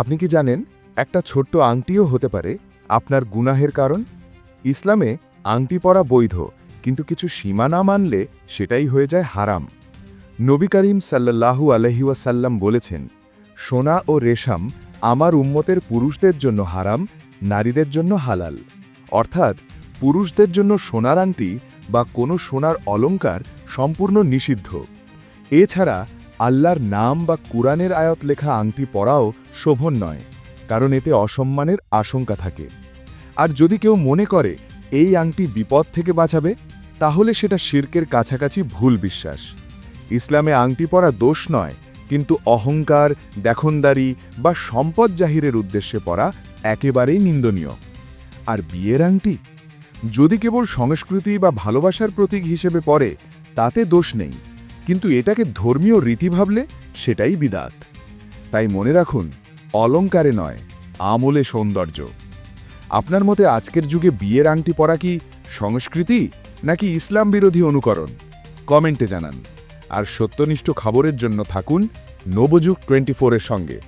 আপনি কি জানেন, একটা ছোট্ট আংটিও হতে পারে আপনার গুনাহের কারণ? ইসলামে আংটি পরা বৈধ, কিন্তু কিছু সীমা না মানলে সেটাই হয়ে যায় হারাম। নবী করিম সাল্লাল্লাহু আলহিউসাল্লাম বলেছেন, সোনা ও রেশম আমার উম্মতের পুরুষদের জন্য হারাম, নারীদের জন্য হালাল। অর্থাৎ পুরুষদের জন্য সোনার আংটি বা কোনো সোনার অলংকার সম্পূর্ণ নিষিদ্ধ। এছাড়া আল্লাহর নাম বা কুরআনের আয়ত লেখা আংটি পরাও শোভন নয়, কারণ এতে অসম্মানের আশঙ্কা থাকে। আর যদি কেউ মনে করে এই আংটি বিপদ থেকে বাঁচাবে, তাহলে সেটা শির্কের কাছাকাছি ভুল বিশ্বাস। ইসলামে আংটি পরা দোষ নয়, কিন্তু অহংকার, দেখনদারি বা সম্পদ জাহিরের উদ্দেশ্যে পরা একেবারেই নিন্দনীয়। আর বিয়ের আংটি? যদি কেবল সংস্কৃতি বা ভালোবাসার প্রতীক হিসেবে পড়ে তাতে দোষ নেই। কিন্তু এটাকে ধর্মীয় রীতি ভাবলে সেটাই বিদাত। তাই মনে রাখুন, অলঙ্কারে নয়, আমলে সৌন্দর্য। আপনার মতে আজকের যুগে বিয়ের আংটি পরা কি সংস্কৃতি নাকি ইসলাম বিরোধী অনুকরণ? কমেন্টে জানান। আর সত্যনিষ্ঠ খবরের জন্য থাকুন, নবযুগ টোয়েন্টি ফোরের সঙ্গে।